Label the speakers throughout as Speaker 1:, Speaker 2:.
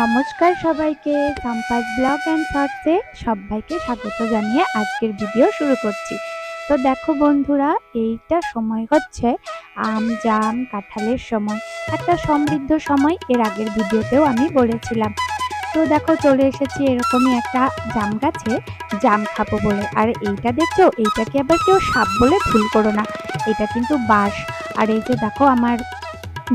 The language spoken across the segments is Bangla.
Speaker 1: নমস্কার সবাইকে, সাম্পাস ব্লগ অ্যান্ড শর্টসে সবাইকে স্বাগত জানিয়ে আজকের ভিডিও শুরু করছি। তো দেখো বন্ধুরা, এইটা সময় হচ্ছে আম, জাম, কাঁঠালের সময়। একটা সমৃদ্ধ সময় এর আগের ভিডিওতেও আমি বলেছিলাম। তো দেখো চলে এসেছি এরকমই একটা জাম গাছে, জাম খাব বলে। আর এইটা দেখছ? এইটাকে আবার কেউ সাপ বলে ভুল করো না। এটা কিন্তু বাঁশ। আর এই যে দেখো আমার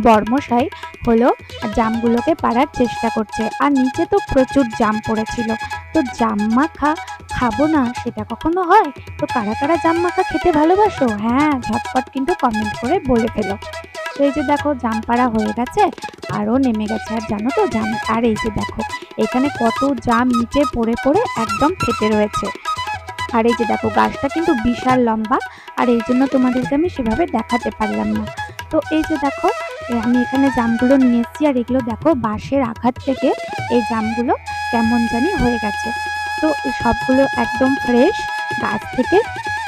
Speaker 1: বর্মশাই হলো জামগুলোকে পাড়ার চেষ্টা করছে। আর নিচে তো প্রচুর জাম পড়েছিল। তো জাম মাখা খাব না, সেটা কখনো হয়? তো কারা কারা জাম মাখা খেতে ভালোবাসো? হ্যাঁ ঝটপট কিন্তু কমেন্ট করে বলে ফেলো। তো এই যে দেখো, জাম পাড়া হয়ে গেছে আরও নেমে গেছে। আর জানো তো, জাম, আর এই যে দেখো, এখানে কত জাম নিচে পড়ে পড়ে একদম ফেটে রয়েছে। আর এই যে দেখো, গাছটা কিন্তু বিশাল লম্বা, আর এই জন্য তোমাদেরকে আমি সেভাবে দেখাতে পারলাম না। তো এই যে দেখো আমি এখানে জামগুলো নিয়ে এসেছি। আর এগুলো দেখো, বাঁশের আঘাত থেকে এই জামগুলো কেমন জানি হয়ে গেছে। তো এই সবগুলো একদম ফ্রেশ গাছ থেকে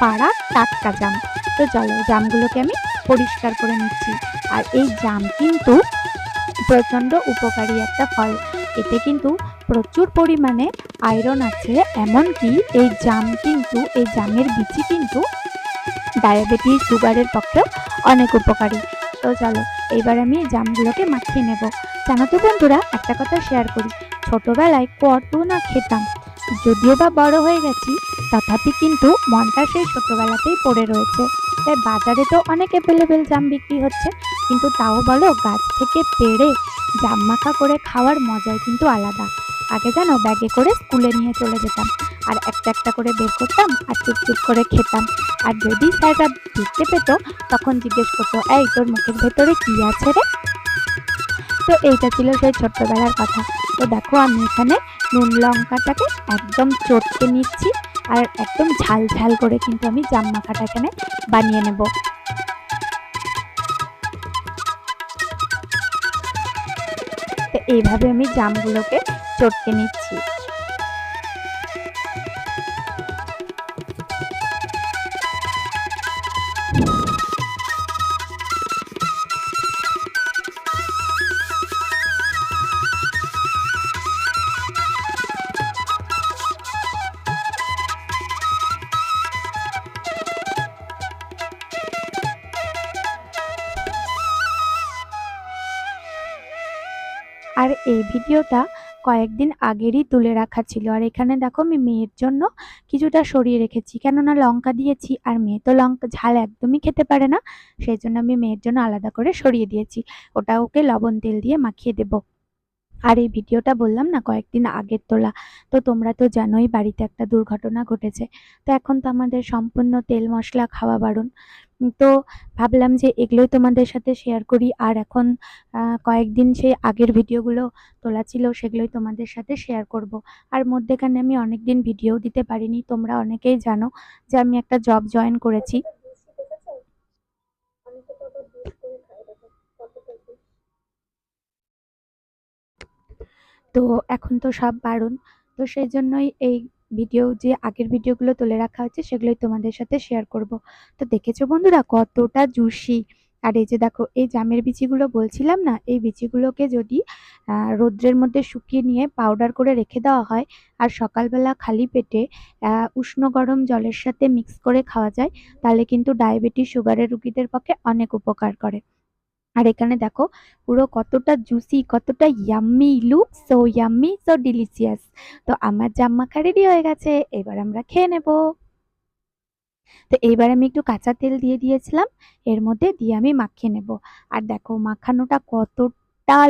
Speaker 1: পাড়া টাটকা জাম। তো চলো, জামগুলোকে আমি পরিষ্কার করে নিচ্ছি। আর এই জাম কিন্তু প্রচণ্ড উপকারী একটা ফল। এতে কিন্তু প্রচুর পরিমাণে আয়রন আছে। এমনকি এই জাম কিন্তু, এই জামের বিচি কিন্তু ডায়াবেটিস সুগারের পক্ষেও অনেক উপকারী। তো চলো, এইবার আমি জামগুলোকে মাখিয়ে নেব। জানো তো বন্ধুরা, একটা কথা শেয়ার করি। ছোটবেলায় কত না খেতাম। যদিও বা বড় হয়ে গেছি, তথাপি কিন্তু মনটা সেই ছোটবেলাতেই পড়ে রয়েছে। তাই বাজারে তো অনেক অ্যাভেলেবেল জাম বিক্রি হচ্ছে, কিন্তু তাও বলো, গাছ থেকে পেড়ে জাম মাখা করে খাওয়ার মজাই কিন্তু আলাদা। আগে জানো, ব্যাগে করে স্কুলে নিয়ে চলে যেতাম। আর একটা একটা করে বের করতাম আর চুপ চুপ করে খেতাম। আর যদি স্যাররা দেখতে পেত, তখন জিজ্ঞেস করতো, এই, তোর মুখের ভেতরে কি আছে রে? তো এইটা ছিল সেই ছোট্টবেলার কথা। তো দেখো, আমি এখানে নুন লঙ্কাটাকে একদম চটকে নিচ্ছি আর একদম ঝাল ঝাল করে কিন্তু আমি জাম মাখাটা এখানে বানিয়ে নেব। তো এইভাবে আমি জামগুলোকে চটকে নিচ্ছি। আর এই ভিডিওটা কয়েকদিন আগেরই তুলে রাখা ছিল। আর এখানে দেখো আমি মেয়ের জন্য কিছুটা সরিয়ে রেখেছি। কেননা লঙ্কা দিয়েছি, আর মেয়ে তো লঙ্কা, ঝাল একদমই খেতে পারে না। সেই জন্য আমি মেয়ের জন্য আলাদা করে সরিয়ে দিয়েছি। ওটা ওকে লবণ তেল দিয়ে মাখিয়ে দেবো। আর এই ভিডিওটা বললাম না কয়েকদিন আগের তোলা। তো তোমরা তো জানোই বাড়িতে একটা দুর্ঘটনা ঘটেছে। তো এখন তো আমাদের সম্পূর্ণ তেল মশলা খাওয়া বারণ। তো ভাবলাম যে এগুলোই তোমাদের সাথে শেয়ার করি। আর এখন কয়েকদিন সেই আগের ভিডিওগুলো তোলা ছিল, সেগুলোই তোমাদের সাথে শেয়ার করব। আর মধ্যেখানে আমি অনেক দিন ভিডিও দিতে পারিনি, তোমরা অনেকেই জানো যে আমি একটা জব জয়েন করেছি। তো এখন তো সব বারণ। তো সেই জন্যই এই ভিডিও যে আগের ভিডিওগুলো তুলে রাখা হচ্ছে, সেগুলোই তোমাদের সাথে শেয়ার করব। তো দেখেছ বন্ধুরা, কতটা জুসি। আর এই যে দেখো, এই জামের বিচিগুলো বলছিলাম না, এই বিচিগুলোকে যদি রোদ্রের মধ্যে শুকিয়ে নিয়ে পাউডার করে রেখে দেওয়া হয়, আর সকালবেলা খালি পেটে উষ্ণ গরম জলের সাথে মিক্স করে খাওয়া যায়, তাহলে কিন্তু ডায়াবেটিস সুগারের রুগীদের পক্ষে অনেক উপকার করে। আর এখানে দেখো, পুরো কতটা জুসি কতটা yummy look so yummy so delicious তো আমার জাম মাখা রেডি হয়ে গেছে, এবার আমরা খেয়ে নেব। তো এইবার আমি একটু কাঁচা তেল দিয়ে দিয়েছিলাম, এর মধ্যে দিয়ে আমি মাখিয়ে নেব। আর দেখো, মাখানোটা কতটা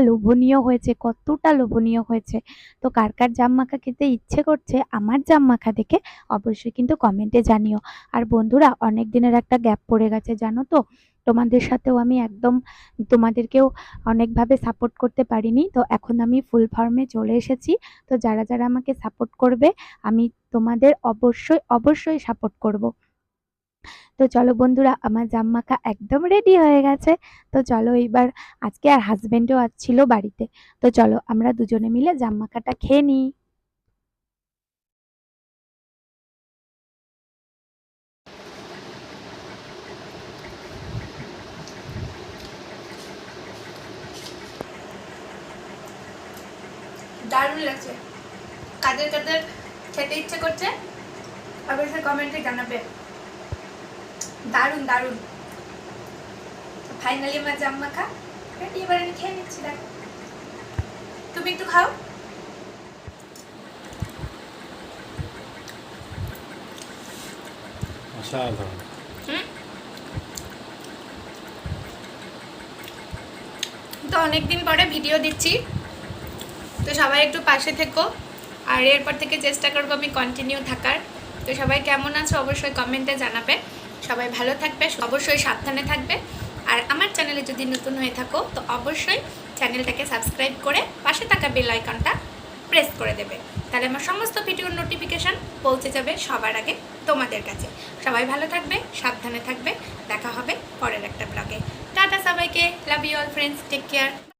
Speaker 1: লোভনীয় হয়েছে, কতটা লোভনীয় হয়েছে। তো কার কার জাম মাখা খেতে ইচ্ছে করছে, আমার জাম মাখা দেখে অবশ্যই কিন্তু কমেন্টে জানিও। আর বন্ধুরা, অনেক দিনের একটা গ্যাপ পড়ে গেছে, জানো তো? তোমাদের সাথেও আমি একদম, তোমাদেরকেও অনেকভাবে সাপোর্ট করতে পারিনি। তো এখন আমি ফুল ফর্মে চলে এসেছি। তো যারা যারা আমাকে সাপোর্ট করবে, আমি তোমাদের অবশ্যই অবশ্যই সাপোর্ট করব। তো চলো বন্ধুরা, আমার জাম মাখা একদম রেডি হয়ে গেছে। তো চলো এইবার, আজকে আর হাজবেন্ডও ছিল বাড়িতে। তো চলো আমরা দুজনে মিলে জাম মাখাটা খেয়ে নিই।
Speaker 2: দারুণ লাগছে। কাদের কাদের খেতে ইচ্ছে করছে অবশ্যই কমেন্টে জানাবে। দারুণ দারুণ। ফাইনালি আমার জাম মাখা এবার আমি খেয়ে নিচ্ছি দেখ। তুমি একটু খাও।
Speaker 3: অসাধারণ
Speaker 2: তো অনেকদিন পরে ভিডিও দিচ্ছি। তো সবাই একটু পাশে থেকো। আর এরপর থেকে চেষ্টা করব আমি কন্টিনিউ থাকার। তো সবাই কেমন আছো অবশ্যই কমেন্টে জানাবে। সবাই ভালো থাকবে, অবশ্যই সাবধানে থাকবে। আর আমার চ্যানেলে যদি নতুন হয়ে থাকো, তো অবশ্যই চ্যানেলটাকে সাবস্ক্রাইব করে পাশে থাকা বেল আইকনটা প্রেস করে দেবে। তাহলে আমার সমস্ত ভিডিওর নোটিফিকেশান পৌঁছে যাবে সবার আগে তোমাদের কাছে। সবাই ভালো থাকবে, সাবধানে থাকবে। দেখা হবে পরের একটা ব্লগে টাটা সবাইকে love you all friends take care